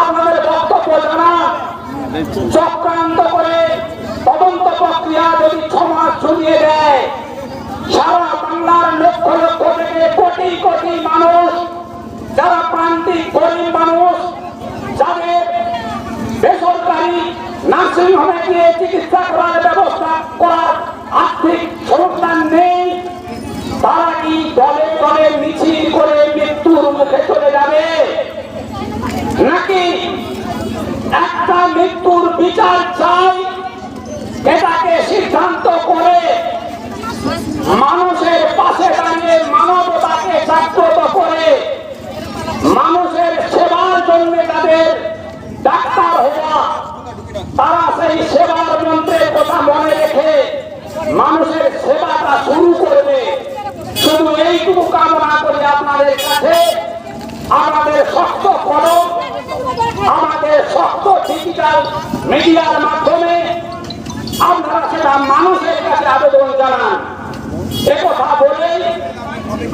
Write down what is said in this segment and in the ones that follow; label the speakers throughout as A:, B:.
A: আপনাদের বক্তব্য জানা চক্রান্ত করে তদন্ত প্রক্রিয়া যদি সমাজ ঝুলিয়ে দেয়, সারা বাংলার লক্ষ লক্ষ থেকে কোটি কোটি মানুষ, যারা প্রান্তিক গরিব মানুষ, যাদের বেসরকারি নার্সিং হোমে গিয়ে চিকিৎসা করার ব্যবস্থা করার আর্থিক সংস্থান নেই, তারা কি দলে দলে মিছিল এটাকে সিদ্ধান্ত করে মানুষের পাশে দাঁড়িয়ে মানবতাকে জাগ্রত করে মানুষের সেবার জন্য তাদের ডাক্তার হওয়া, তারা সেই সেবার মন্ত্রের কথা মনে রেখে মানুষের সেবাটা শুরু করবে। শুধু এইটুকু কামনা করি আপনাদের কাছে। আমাদের শক্ত করো আমাদের শক্ত ডিজিটাল মিডিয়ার মাধ্যমে আপনারা সেটা মানুষের কাছে আবেদন জানান একথা বলে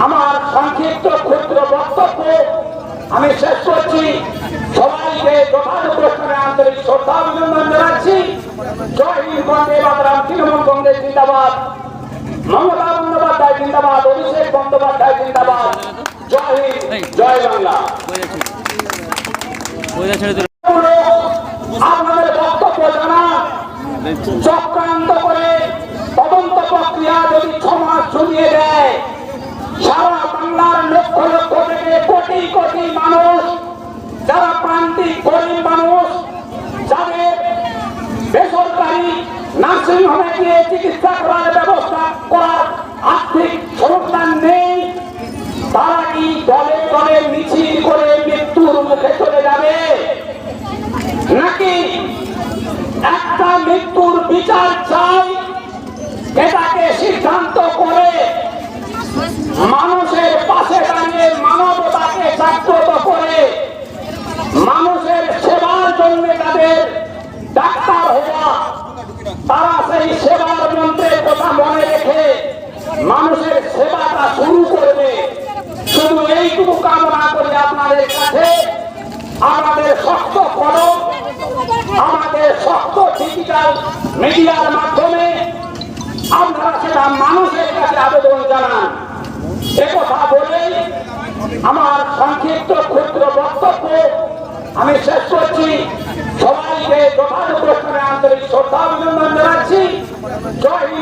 A: আমার সংক্ষিপ্ত ক্ষুদ্র বক্তব্য আমি শেষ করছি। সবাইকে যথাযথ স্থানে আন্তরিক শ্রদ্ধা অভিনন্দন জানাচ্ছি। জয় হিন্দ জয় জয় বাংলা
B: ওইটা ছেড়ে দিল
A: আপনাদের বক্তব্য জানা চক্রান্ত করে তদন্ত প্রক্রিয়া যদি সমাজ ঝুলিয়ে দেয়, সারা বাংলার লক্ষ লক্ষ থেকে কোটি কোটি মানুষ, যারা প্রান্তিক গরিব মানুষ, যাদের বেসরকারি নার্সিং হোমে গিয়ে চিকিৎসা করার ব্যবস্থা করার আর্থিক সংস্থান নেই, তারা কি দলে দলে মিছিল করে মৃত্যুর মুখে চলে যাবে নাকি একটা মৃত্যুর বিচার চাই এটাকে সিদ্ধান্ত করে মানুষের পাশে দাঁড়িয়ে মানবতাকে জাগ্রত করে মানুষের সেবার জন্য তাদের ডাক্তার হওয়া তারা সেই সেবার মন্ত্রের কথা মনে রেখে মানুষের সেবাটা শুরু করবে শুধু এইটুকু কামনা করি আপনাদের কাছে আমাদের শক্ত কলম আমাদের শক্ত ডিজিটাল মিডিয়ার মাধ্যমে আপনারা সেটা মানুষের কাছে আবেদন জানান একথা বলে আমার সংক্ষিপ্ত ক্ষুদ্র বক্তব্য আমি শেষ করছি সবাইকে যথাযথ স্থানে আন্তরিক শ্রদ্ধা অভিনন্দন জানাচ্ছি জয় হিন্দ